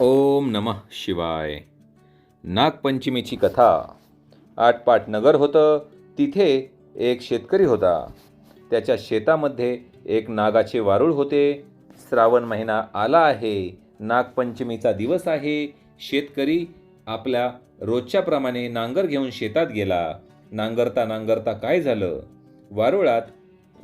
ओम नमः शिवाय. नागपंचमीची कथा आटपाट नगर होतं तिथे एक शेतकरी होता. त्याच्या शेतामध्ये एक नागाचे वारूळ होते. श्रावण महिना आला आहे नागपंचमीचा दिवस आहे. शेतकरी आपल्या रोजच्याप्रमाणे नांगर घेऊन शेतात गेला. नांगरता नांगरता काय झालं? वारुळात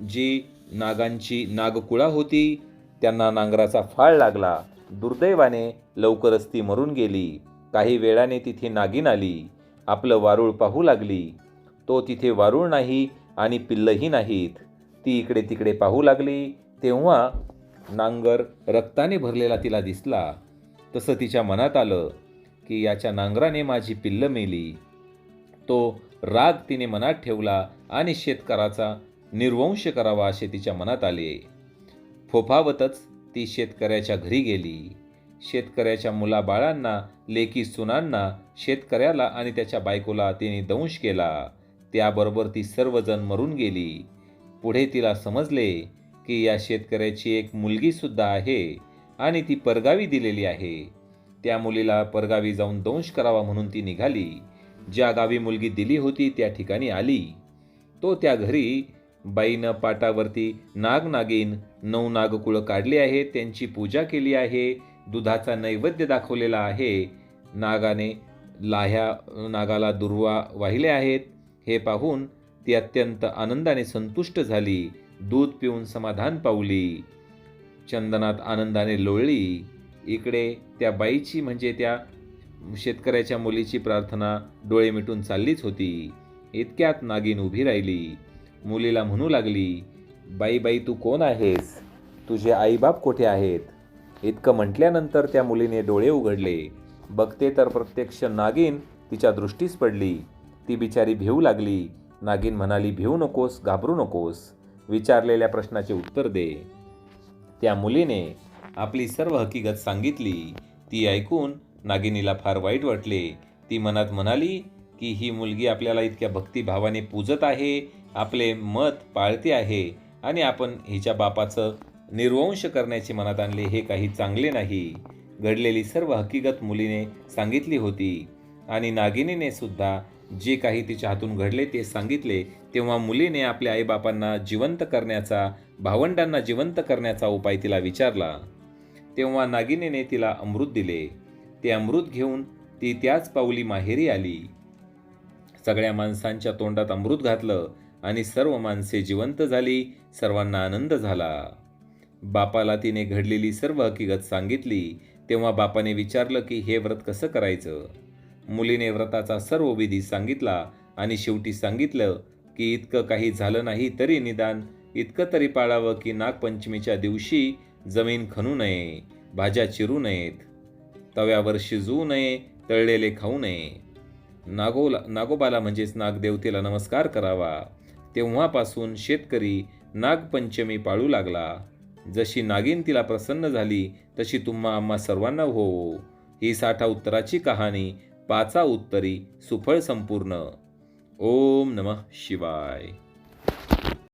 जी नागांची नागकुळा होती त्यांना नांगराचा फाळ लागला. दुर्दैवाने लवकरच ती मरून गेली. काही वेळाने तिथे नागिन आली. आपलं वारूळ पाहू लागली. तो तिथे वारूळ नाही आणि पिल्लही नाहीत. ती इकडे तिकडे पाहू लागली. तेव्हा नांगर रक्ताने भरलेला तिला दिसला. तसं तिच्या मनात आलं की याच्या नांगराने माझी पिल्लं मेली. तो राग तिने मनात ठेवला आणि शेतकऱ्याचा निर्वंश करावा असे तिच्या मनात आले. फोफावतच ती शेतकऱ्याच्या घरी गेली. शेतकऱ्याच्या मुलाबाळांना लेकी सुनांना शेतकऱ्याला आणि त्याच्या बायकोला तिने दंश केला. त्याबरोबर ती सर्वजण मरून गेली. पुढे तिला समजले की या शेतकऱ्याची एक मुलगीसुद्धा आहे आणि ती परगावी दिलेली आहे. त्या मुलीला परगावी जाऊन दंश करावा म्हणून ती निघाली. ज्या गावी मुलगी दिली होती त्या ठिकाणी आली. तो त्या घरी बाईनं पाटावरती नागनागिन नऊ नागकुळं काढली आहेत त्यांची पूजा केली आहे दुधाचा नैवेद्य दाखवलेला आहे. नागाने लाह्या नागाला दुर्वा वाहिले आहेत. हे पाहून ती अत्यंत आनंदाने संतुष्ट झाली. दूध पिऊन समाधान पावली. चंदनात आनंदाने लोळली. इकडे त्या बाईची म्हणजे त्या शेतकऱ्याच्या मुलीची प्रार्थना डोळे मिटून चाललीच होती. इतक्यात नागिन उभी राहिली. मुलीला म्हणू लागली बाई बाई तू कोण आहेस? तुझे आईबाप कुठे आहेत? इतकं म्हटल्यानंतर त्या मुलीने डोळे उघडले. बघते तर प्रत्यक्ष नागिन तिच्या दृष्टीस पडली. ती बिचारी भिवू लागली. नागिन म्हणाली भिवू नकोस घाबरू नकोस. विचारलेल्या प्रश्नाचे उत्तर दे. त्या मुलीने आपली सर्व हकीकत सांगितली. ती ऐकून नागिनीला फार वाईट वाटले. ती मनात म्हणाली की ही मुलगी आपल्याला इतक्या भक्तिभावाने पूजत आहे आपले मत पाळते आहे आणि आपण हिच्या बापाचं निर्वंश करण्याचे मनात आणले हे काही चांगले नाही. घडलेली सर्व हकीकत मुलीने सांगितली होती आणि नागिनीने सुद्धा जे काही तिच्या हातून घडले ते सांगितले तेव्हा मुलीने आपल्या आईबापांना जिवंत करण्याचा भावंडांना जिवंत करण्याचा उपाय तिला विचारला. तेव्हा नागिनीने तिला अमृत दिले. ते अमृत घेऊन ती त्याच पाऊली माहेरी आली. सगळ्या माणसांच्या तोंडात अमृत घातलं आणि सर्व माणसे जिवंत झाली सर्वांना आनंद झाला. बापाला तिने घडलेली सर्व हकीकत सांगितली तेव्हा बापाने विचारलं की हे व्रत कसं करायचं? मुलीने व्रताचा सर्व विधी सांगितला आणि शेवटी सांगितलं की इतकं काही झालं नाही तरी निदान इतकं तरी पाळावं की नागपंचमीच्या दिवशी जमीन खणू नये भाज्या चिरू नयेत. तव्यावर शिजवू नये तळलेले खाऊ नये. नागोला नागोबाला म्हणजेच नागदेवतेला नमस्कार करावा. तेव्हापासून शेतकरी नागपंचमी पाळू लागला. जशी नागिन तिला प्रसन्न झाली तशी तुम्हा आम्हा सर्वांना हो. ही साठा उत्तराची कहाणी पाचा उत्तरी सुफळ संपूर्ण. ओम नमः शिवाय.